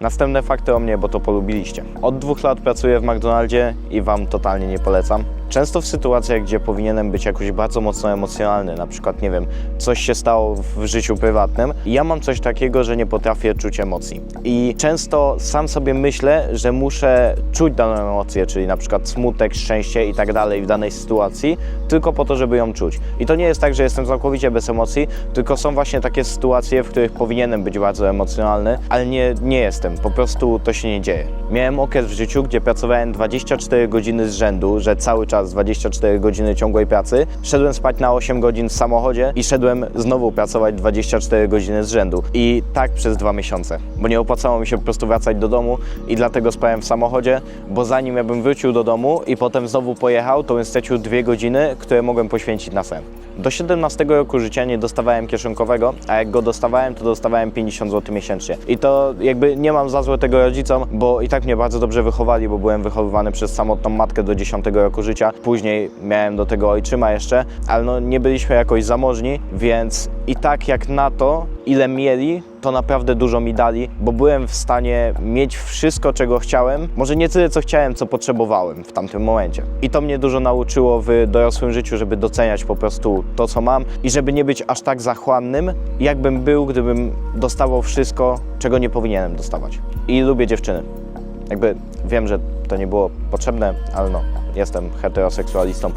Następne fakty o mnie, bo to polubiliście. Od dwóch lat pracuję w McDonaldzie i Wam totalnie nie polecam. Często w sytuacjach, gdzie powinienem być jakoś bardzo mocno emocjonalny, na przykład, nie wiem, coś się stało w życiu prywatnym, ja mam coś takiego, że nie potrafię czuć emocji. I często sam sobie myślę, że muszę czuć daną emocję, czyli na przykład smutek, szczęście i tak dalej w danej sytuacji, tylko po to, żeby ją czuć. I to nie jest tak, że jestem całkowicie bez emocji, tylko są właśnie takie sytuacje, w których powinienem być bardzo emocjonalny, ale nie, nie jestem, po prostu to się nie dzieje. Miałem okres w życiu, gdzie pracowałem 24 godziny z rzędu, że cały czas 24 godziny ciągłej pracy. Szedłem spać na 8 godzin w samochodzie i szedłem znowu pracować 24 godziny z rzędu. I tak przez dwa miesiące, bo nie opłacało mi się po prostu wracać do domu i dlatego spałem w samochodzie, bo zanim ja bym wrócił do domu i potem znowu pojechał, to bym stracił dwie godziny, które mogłem poświęcić na sen. Do 17 roku życia nie dostawałem kieszonkowego, a jak go dostawałem, to dostawałem 50 zł miesięcznie. I to jakby nie mam za złe tego rodzicom, bo i tak mnie bardzo dobrze wychowali, bo byłem wychowywany przez samotną matkę do 10 roku życia. Później miałem do tego ojczyma jeszcze, ale no nie byliśmy jakoś zamożni, więc i tak jak na to, ile mieli, to naprawdę dużo mi dali, bo byłem w stanie mieć wszystko, czego chciałem. Może nie tyle, co chciałem, co potrzebowałem w tamtym momencie. I to mnie dużo nauczyło w dorosłym życiu, żeby doceniać po prostu to, co mam i żeby nie być aż tak zachłannym, jakbym był, gdybym dostawał wszystko, czego nie powinienem dostawać. I lubię dziewczyny. Jakby wiem, że to nie było potrzebne, ale no, jestem heteroseksualistą.